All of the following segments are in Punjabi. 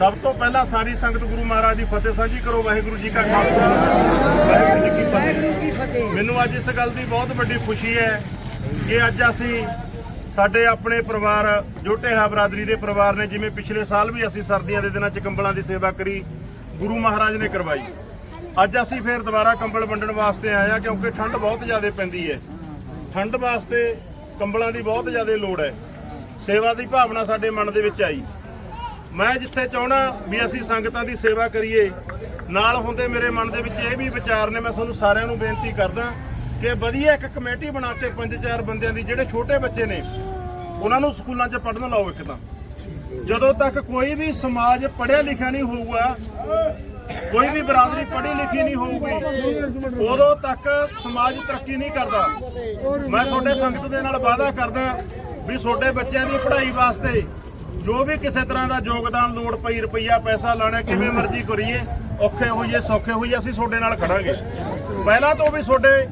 ਸਭ ਤੋਂ ਪਹਿਲਾਂ ਸਾਰੀ ਸੰਗਤ ਗੁਰੂ ਮਹਾਰਾਜ ਦੀ ਫਤਿਹ ਸਾਂਝੀ ਕਰੋ ਵਾਹਿਗੁਰੂ ਜੀ ਕਾ ਖਾਲਸਾ ਵਾਹਿਗੁਰੂ ਜੀ ਕੀ ਫਤਿਹ। ਮੈਨੂੰ ਅੱਜ ਇਸ ਗੱਲ ਦੀ ਬਹੁਤ ਵੱਡੀ ਖੁਸ਼ੀ ਹੈ ਕਿ ਅੱਜ ਅਸੀਂ ਸਾਡੇ ਆਪਣੇ ਪਰਿਵਾਰ ਜੋ ਢੇਹਾ ਬਰਾਦਰੀ ਦੇ ਪਰਿਵਾਰ ਨੇ ਜਿਵੇਂ ਪਿਛਲੇ ਸਾਲ ਵੀ ਅਸੀਂ ਸਰਦੀਆਂ ਦੇ ਦਿਨਾਂ 'ਚ ਕੰਬਲਾਂ ਦੀ ਸੇਵਾ ਕਰੀ ਗੁਰੂ ਮਹਾਰਾਜ ਨੇ ਕਰਵਾਈ। ਅੱਜ ਅਸੀਂ ਫੇਰ ਦੁਬਾਰਾ ਕੰਬਲ ਵੰਡਣ ਵਾਸਤੇ ਆਏ ਆ ਕਿਉਂਕਿ ਠੰਡ ਬਹੁਤ ਜ਼ਿਆਦਾ ਪੈਂਦੀ ਹੈ। ਠੰਡ ਵਾਸਤੇ ਕੰਬਲਾਂ ਦੀ ਬਹੁਤ ਜ਼ਿਆਦਾ ਲੋੜ ਹੈ। ਸੇਵਾ ਦੀ ਭਾਵਨਾ ਸਾਡੇ ਮਨ ਦੇ ਵਿੱਚ ਆਈ। ਮੈਂ ਜਿੱਥੇ ਚਾਹਣਾ ਵੀ ਅਸੀਂ ਸੰਗਤਾਂ ਦੀ ਸੇਵਾ ਕਰੀਏ, ਨਾਲ ਹੁੰਦੇ ਮੇਰੇ ਮਨ ਦੇ ਵਿੱਚ ਇਹ ਵੀ ਵਿਚਾਰ ਨੇ, ਮੈਂ ਤੁਹਾਨੂੰ ਸਾਰਿਆਂ ਨੂੰ ਬੇਨਤੀ ਕਰਦਾ ਕਿ ਵਧੀਆ ਇੱਕ ਕਮੇਟੀ ਬਣਾ ਕੇ ਪੰਜ ਚਾਰ ਬੰਦਿਆਂ ਦੀ, ਜਿਹੜੇ ਛੋਟੇ ਬੱਚੇ ਨੇ, ਉਹਨਾਂ ਨੂੰ ਸਕੂਲਾਂ 'ਚ ਪੜ੍ਹਨ ਲਾਓ ਇੱਕ ਤਾਂ। ਜਦੋਂ ਤੱਕ ਕੋਈ ਵੀ ਸਮਾਜ ਪੜ੍ਹਿਆ ਲਿਖਿਆ ਨਹੀਂ ਹੋਊਗਾ, ਕੋਈ ਵੀ ਬਰਾਦਰੀ ਪੜ੍ਹੀ ਲਿਖੀ ਨਹੀਂ ਹੋਊਗੀ, ਉਦੋਂ ਤੱਕ ਸਮਾਜ ਤਰੱਕੀ ਨਹੀਂ ਕਰਦਾ। ਮੈਂ ਤੁਹਾਡੇ ਸੰਗਤ ਦੇ ਨਾਲ ਵਾਅਦਾ ਕਰਦਾ ਵੀ ਤੁਹਾਡੇ ਬੱਚਿਆਂ ਦੀ ਪੜ੍ਹਾਈ ਵਾਸਤੇ ਜੋ ਵੀ ਕਿਸੇ ਤਰ੍ਹਾਂ ਦਾ ਯੋਗਦਾਨ ਲੋੜ ਪਈ, ਰੁਪਈਆ, ਪੈਸਾ ਲਾਣਾ ਕਿਵੇਂ ਮਰਜ਼ੀ ਕਰੀਏ, ਔਖੇ ਹੋਈਏ, ਸੌਖੇ ਹੋਈਏ, ਅਸੀਂ ਤੁਹਾਡੇ ਨਾਲ ਖੜਾਂਗੇ। ਪਹਿਲਾਂ ਤੋਂ ਵੀ ਤੁਹਾਡੇ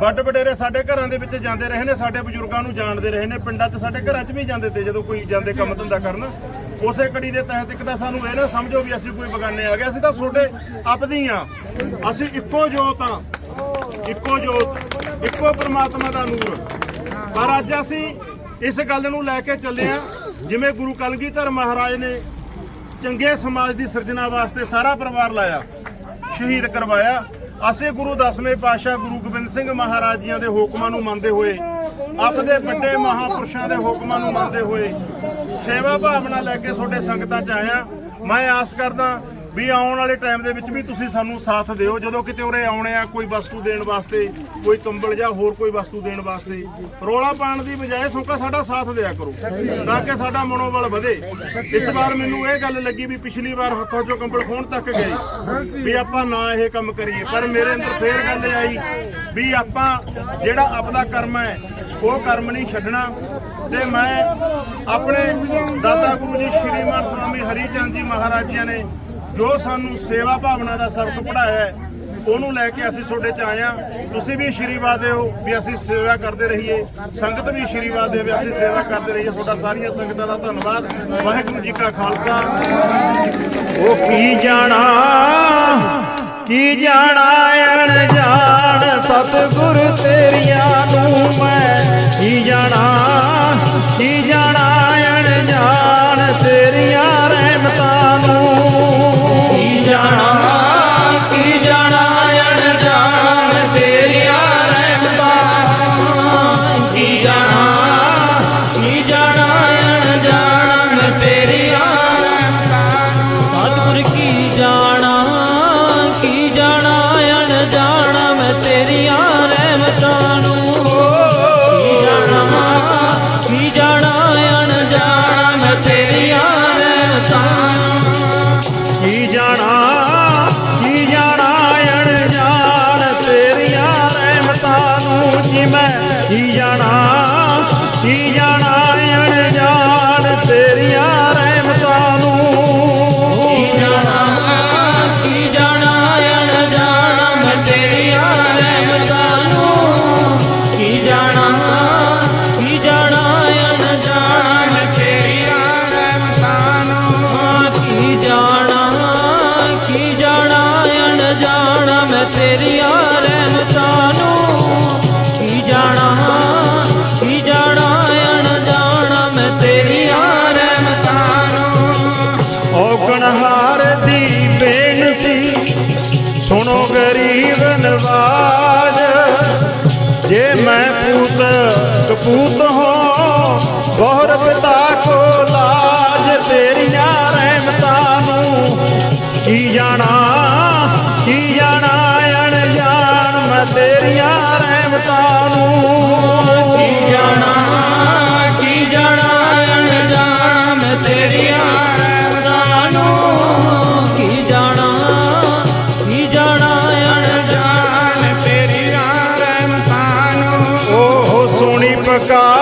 ਵੱਡ ਵਡੇਰੇ ਸਾਡੇ ਘਰਾਂ ਦੇ ਵਿੱਚ ਜਾਂਦੇ ਰਹੇ ਨੇ, ਸਾਡੇ ਬਜ਼ੁਰਗਾਂ ਨੂੰ ਜਾਣਦੇ ਰਹੇ ਨੇ, ਪਿੰਡਾਂ 'ਚ ਸਾਡੇ ਘਰਾਂ 'ਚ ਵੀ ਜਾਂਦੇ ਤੇ ਜਦੋਂ ਕੋਈ ਜਾਂਦੇ ਕੰਮ ਧੰਦਾ ਕਰਨ। ਉਸੇ ਕੜੀ ਦੇ ਤਹਿਤ ਇੱਕ ਤਾਂ ਸਾਨੂੰ ਇਹ ਨਾ ਸਮਝੋ ਵੀ ਅਸੀਂ ਕੋਈ ਬਗਾਨੇ ਆ ਗਏ, ਅਸੀਂ ਤਾਂ ਤੁਹਾਡੇ ਆਪਦੀ ਆ। ਅਸੀਂ ਇੱਕੋ ਜੋਤ ਆ, ਇੱਕੋ ਜੋਤ, ਇੱਕੋ ਪ੍ਰਮਾਤਮਾ ਦਾ ਨੂਰ। ਪਰ ਅੱਜ ਅਸੀਂ ਇਸ ਗੱਲ ਨੂੰ ਲੈ ਕੇ ਚੱਲੇ ਆ ਜਿਵੇਂ ਗੁਰੂ ਕਲਗੀਧਰ ਮਹਾਰਾਜ ਨੇ ਚੰਗੇ ਸਮਾਜ ਦੀ ਸਿਰਜਣਾ ਵਾਸਤੇ ਸਾਰਾ ਪਰਿਵਾਰ ਲਾਇਆ, ਸ਼ਹੀਦ ਕਰਵਾਇਆ, ਅਸੀਂ ਗੁਰੂ ਦਸਵੇਂ ਪਾਤਸ਼ਾਹ ਗੁਰੂ ਗੋਬਿੰਦ ਸਿੰਘ ਮਹਾਰਾਜ ਜੀਆਂ ਦੇ ਹੁਕਮਾਂ ਨੂੰ ਮੰਨਦੇ ਹੋਏ ਆਪਦੇ ਵੱਡੇ ਮਹਾਪੁਰਸ਼ਾਂ ਦੇ ਹੁਕਮਾਂ ਨੂੰ ਮੰਨਦੇ ਹੋਏ ਸੇਵਾ ਭਾਵਨਾ ਲੈ ਕੇ ਤੁਹਾਡੇ ਸੰਗਤਾਂ 'ਚ ਆਇਆ। ਮੈਂ ਆਸ ਕਰਦਾ ਵੀ ਆਉਣ ਵਾਲੇ ਟਾਈਮ ਦੇ ਵਿੱਚ ਵੀ ਤੁਸੀਂ ਸਾਨੂੰ ਸਾਥ ਦਿਓ। ਜਦੋਂ ਕਿਤੇ ਉਰੇ ਆਉਣੇ ਆ ਕੋਈ ਵਸਤੂ ਦੇਣ ਵਾਸਤੇ, ਕੋਈ ਕੰਬਲ ਜਾਂ ਹੋਰ ਕੋਈ ਵਸਤੂ ਦੇਣ ਵਾਸਤੇ, ਰੋਲਾ ਪਾਉਣ ਦੀ ਬਜਾਏ ਸੋਕਾ ਸਾਡਾ ਸਾਥ ਦਿਆ ਕਰੋ, ਤਾਂ ਕਿ ਸਾਡਾ ਮਨੋਬਲ ਵਧੇ। ਇਸ ਵਾਰ ਮੈਨੂੰ ਇਹ ਗੱਲ ਲੱਗੀ ਵੀ ਪਿਛਲੀ ਵਾਰ ਹੱਥਾਂ ਚੋਂ ਕੰਬਲ ਖੋਣ ਤੱਕ ਗਏ, ਵੀ ਆਪਾਂ ਨਾ ਇਹ ਕੰਮ ਕਰੀਏ। ਪਰ ਮੇਰੇ ਅੰਦਰ ਫੇਰ ਗੱਲ ਇਹ ਆਈ ਵੀ ਆਪਾਂ ਜਿਹੜਾ ਆਪਦਾ ਕਰਮ ਹੈ, ਉਹ ਕਰਮ ਨਹੀਂ ਛੱਡਣਾ। ਤੇ ਮੈਂ ਆਪਣੇ ਦਾਦਾ ਗੁਰੂ ਜੀ ਸ਼੍ਰੀਮਾਨ ਸਵਾਮੀ ਹਰੀਚੰਦ ਜੀ ਮਹਾਰਾਜ ਜੀ ਨੇ ਜੋ ਸਾਨੂੰ ਸੇਵਾ ਭਾਵਨਾ ਦਾ ਸਬਕ ਪੜਾਇਆ ਹੈ, ਉਹਨੂੰ ਲੈ ਕੇ ਅਸੀਂ ਤੁਹਾਡੇ ਚ ਆਏ ਹਾਂ। ਤੁਸੀਂ ਵੀ ਆਸ਼ੀਰਵਾਦ ਦਿਓ ਵੀ ਅਸੀਂ ਸੇਵਾ ਕਰਦੇ ਰਹੀਏ। ਸੰਗਤ ਵੀ ਆਸ਼ੀਰਵਾਦ ਦੇਵੇ ਅਸੀਂ ਸੇਵਾ ਕਰਦੇ ਰਹੀਏ। ਤੁਹਾਡਾ ਸਾਰੀਆਂ ਸੰਗਤਾਂ ਦਾ ਧੰਨਵਾਦ। ਵਾਹਿਗੁਰੂ ਜੀ ਕਾ ਖਾਲਸਾ। ਉਹ ਕੀ ਜਾਣਾ? ਕੀ ਜਾਣਾ ਅਣਜਾਣ ਸਤਿਗੁਰ ਤੇਰੀਆਂ ਨੂੰ ਮੈਂ ਕੀ ਜਾਣਾ? ਔਗਣਹਾਰ ਦੀ ਬੇਨਤੀ। ਸੁਣੋ ਗਰੀਬ ਨਵਾਜ ਜੇ ਮੈਂ ਪੂਤ ਕਪੂਤ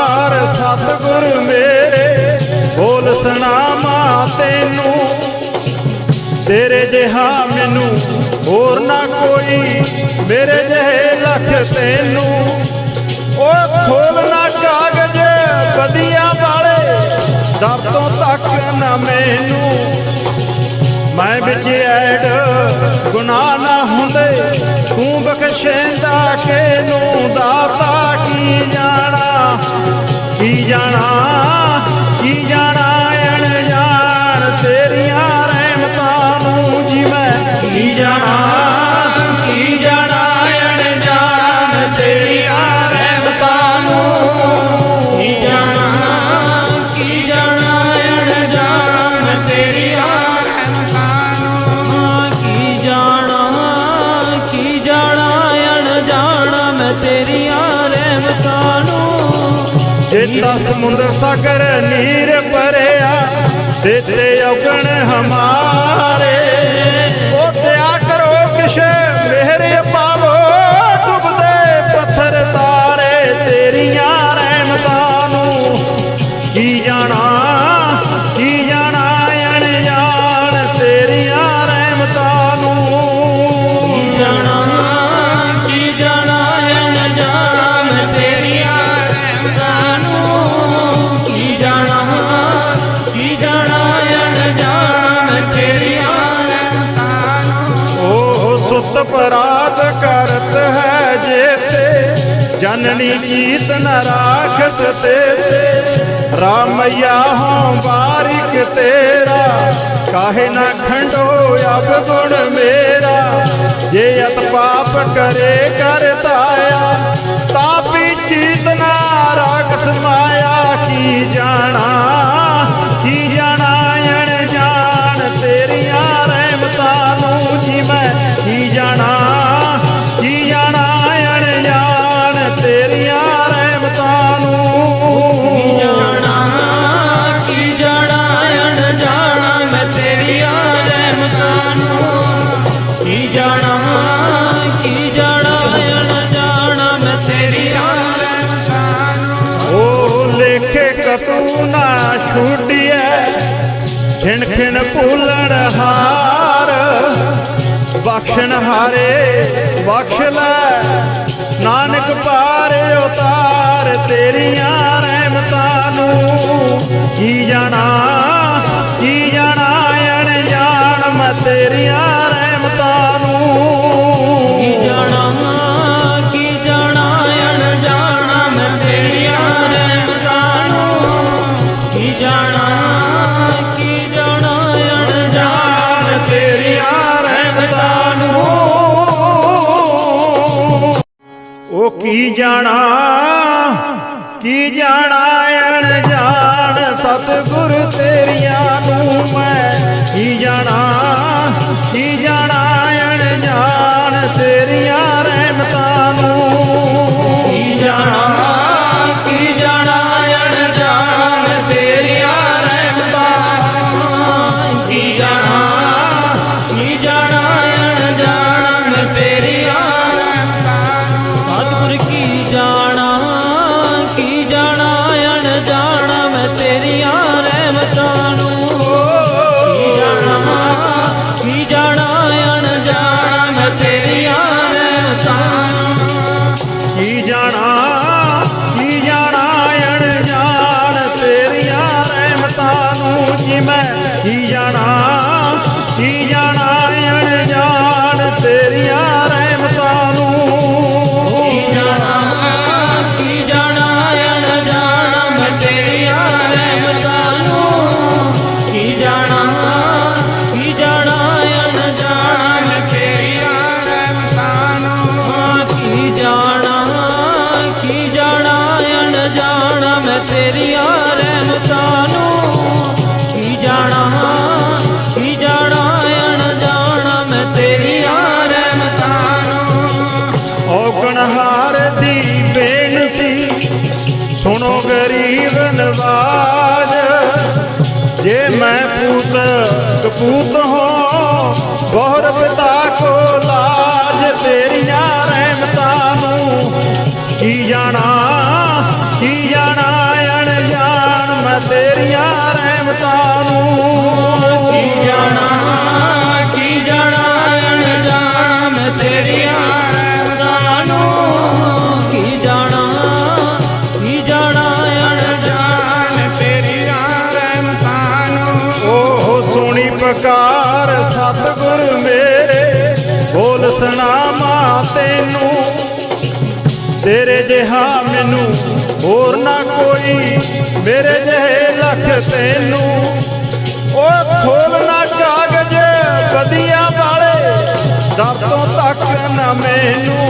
ਓੰਕਾਰ ਸਤਿਗੁਰ ਮੇਰੇ, ਬੋਲ ਸੁਣਾਵਾ ਤੈਨੂੰ। ਤੇਰੇ ਜਿਹਾ ਮੈਨੂੰ ਹੋਰ ਨਾ ਕੋਈ, ਮੇਰੇ ਜਿਹੇ ਲੱਖ ਤੈਨੂੰ। ਓ ਖੋਲ ਨਾ ਕਾਗਜ਼ ਬਦੀਆਂ ਵਾਲੇ ਦਰ ਤੋਂ ਤੱਕ ਨਾ ਮੈਨੂੰ। ਮੈਂ ਵਿੱਚ ਐਡ ਗੁਨਾਹ ਨਾ ਹੁੰਦੇ, ਤੂੰ ਬਖਸ਼ੇਂਦਾ ਕੇ ਨੂੰ ਦਾਤਾ? जाना ਦਾ ਸਮੁੰਦਰ ਸਾਗਰ ਨੀਰ ਭਰਿਆ ਤੇਰੇ ਔਗਣ ਹਮਾਰੇ। ਜਨਨੀ ਕੀਤਨ ਰਾਖਤ ਤੇਰੇ। ਰਾਮਈਆ ਹਉ ਬਾਰਿਕ ਤੇਰਾ। ਕਾਹੇ ਨਾ ਖੰਡੋ ਅਬ ਗੁਣ ਮੇਰਾ। ਜੇ ਅਤ ਪਾਪ ਕਰੇ ਕਰਤਾਇਆ ਤਾਪੀ ਕੀਤਨਾ ਰਾਖਤ ਮਾ ਜਾਣਾ ਤੇਰੀ ਉਹ ਲੇਖੇ ਕਤੂ ਨਾ ਛੁੱਟਿਐ ਖਿਣ ਖਿਣ ਭੁੱਲਣ ਬਖਸ਼ਣ ਬਖਸ਼ ਕੀ ਜਾਣਾ? ਕੀ ਜਾਣਾ ਅਣ ਜਾਣ? ਸਤਿਗੁਰ ਤੇਰੀਆਂ ਨੂੰ ਮੈਂ ਕੀ ਜਾਣਾ? ਸਪੂਤ ਹੋ ਗੌਰ ਪਿਤਾ ਕੋ ਲਾਜ ਤੇਰੀਆਂ ਰਹਿਮਤਾਂ ਨੂੰ। ਕੀ ਜਾਣਾ ਕੀ ਜਾਣਾ ਅਣ ਜਾਣ ਮੈਂ ਤੇਰੀਆਂ ਰਹਿਮਤਾਂ ਨੂੰ। ਕੀ ਜਾਣਾ ਕੀ ਜਾਣਾ ਅਣ ਜਾਣ ਮੈਂ ਤੇਰੀਆਂ ਪੁਕਾਰ ਸਤਿਗੁਰ ਮੇਰੇ, ਬੋਲ ਸੁਣਾਵਾਂ ਤੈਨੂੰ। ਤੇਰੇ ਜਿਹਾ ਮੈਨੂੰ ਹੋਰ ਨਾ ਕੋਈ, ਮੇਰੇ ਜਿਹੇ ਲੱਖ ਤੈਨੂੰ। ਓ ਖੋਲਣਾ ਕਾਗਜ਼ ਬਦੀਆਂ ਵਾਲੇ ਦਰ ਤੋਂ ਤੱਕ ਨਾ ਮੈਨੂੰ।